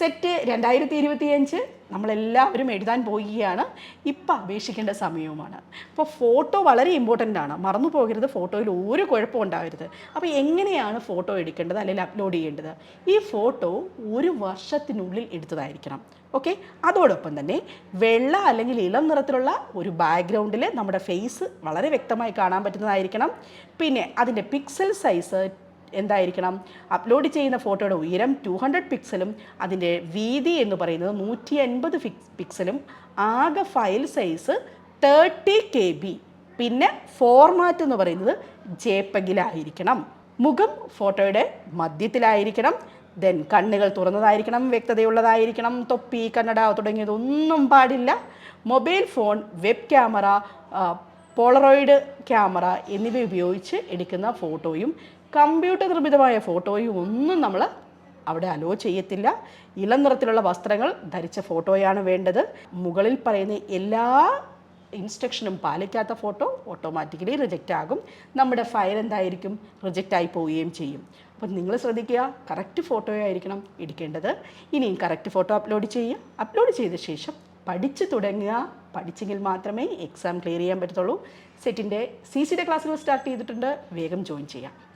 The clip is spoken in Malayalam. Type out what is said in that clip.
സെറ്റ് രണ്ടായിരത്തി ഇരുപത്തിയഞ്ച് നമ്മളെല്ലാവരും എഴുതാൻ പോവുകയാണ്. ഇപ്പം അപേക്ഷിക്കേണ്ട സമയവുമാണ്. അപ്പോൾ ഫോട്ടോ വളരെ ഇമ്പോർട്ടന്റ് ആണ്. മറന്നു പോകരുത് ഫോട്ടോയിൽ ഒരു കുഴപ്പം ഉണ്ടാവരുത്. അപ്പോൾ എങ്ങനെയാണ് ഫോട്ടോ എടുക്കേണ്ടത് അല്ലെങ്കിൽ അപ്ലോഡ് ചെയ്യേണ്ടത്? ഈ ഫോട്ടോ ഒരു വർഷത്തിനുള്ളിൽ എടുത്തതായിരിക്കണം. ഓക്കെ അതോടൊപ്പം തന്നെ വെള്ള അല്ലെങ്കിൽ ഇളം നിറത്തിലുള്ള ഒരു ബാക്ക്ഗ്രൗണ്ടിൽ നമ്മുടെ ഫേസ് വളരെ വ്യക്തമായി കാണാൻ പറ്റുന്നതായിരിക്കണം. പിന്നെ അതിന്റെ പിക്സൽ സൈസ് എന്തായിരിക്കണം? അപ്ലോഡ് ചെയ്യുന്ന ഫോട്ടോയുടെ ഉയരം ടു ഹൺഡ്രഡ് പിക്സലും അതിന്റെ വീതി എന്ന് പറയുന്നത് നൂറ്റി അൻപത് പിക്സലും ആകെ file size thirty K B പിന്നെ ഫോർമാറ്റ് എന്ന് പറയുന്നത് ജേപ്പഗിലായിരിക്കണം മുഖം ഫോട്ടോയുടെ മധ്യത്തിലായിരിക്കണം. ദെൻ കണ്ണുകൾ തുറന്നതായിരിക്കണം വ്യക്തതയുള്ളതായിരിക്കണം. തൊപ്പി കന്നഡ തുടങ്ങിയതൊന്നും പാടില്ല. Mobile phone web camera Polaroid camera എന്നിവ ഉപയോഗിച്ച് എടുക്കുന്ന ഫോട്ടോയും കമ്പ്യൂട്ടർ നിർമ്മിതമായ ഫോട്ടോയും ഒന്നും നമ്മൾ അവിടെ അലോ ചെയ്യത്തില്ല. ഇളം നിറത്തിലുള്ള വസ്ത്രങ്ങൾ ധരിച്ച ഫോട്ടോയാണ് വേണ്ടത്. മുകളിൽ പറയുന്ന എല്ലാ ഇൻസ്ട്രക്ഷനും പാലിക്കാത്ത ഫോട്ടോ ഓട്ടോമാറ്റിക്കലി റിജക്റ്റ് ആകും. നമ്മുടെ ഫയൽ എന്തായിരിക്കും? റിജക്റ്റ് ആയി പോവുകയും ചെയ്യും. അപ്പം നിങ്ങൾ ശ്രദ്ധിക്കുക കറക്റ്റ് ഫോട്ടോയായിരിക്കണം എടുക്കേണ്ടത്. ഇനിയും കറക്റ്റ് ഫോട്ടോ അപ്ലോഡ് ചെയ്യുക. അപ്ലോഡ് ചെയ്ത ശേഷം പഠിച്ചു തുടങ്ങുക. പഠിച്ചെങ്കിൽ മാത്രമേ എക്സാം ക്ലിയർ ചെയ്യാൻ പറ്റത്തുള്ളൂ. സെറ്റിന്റെ സി സിയുടെ ക്ലാസ്സുകൾ സ്റ്റാർട്ട് ചെയ്തിട്ടുണ്ട്. വേഗം ജോയിൻ ചെയ്യാം.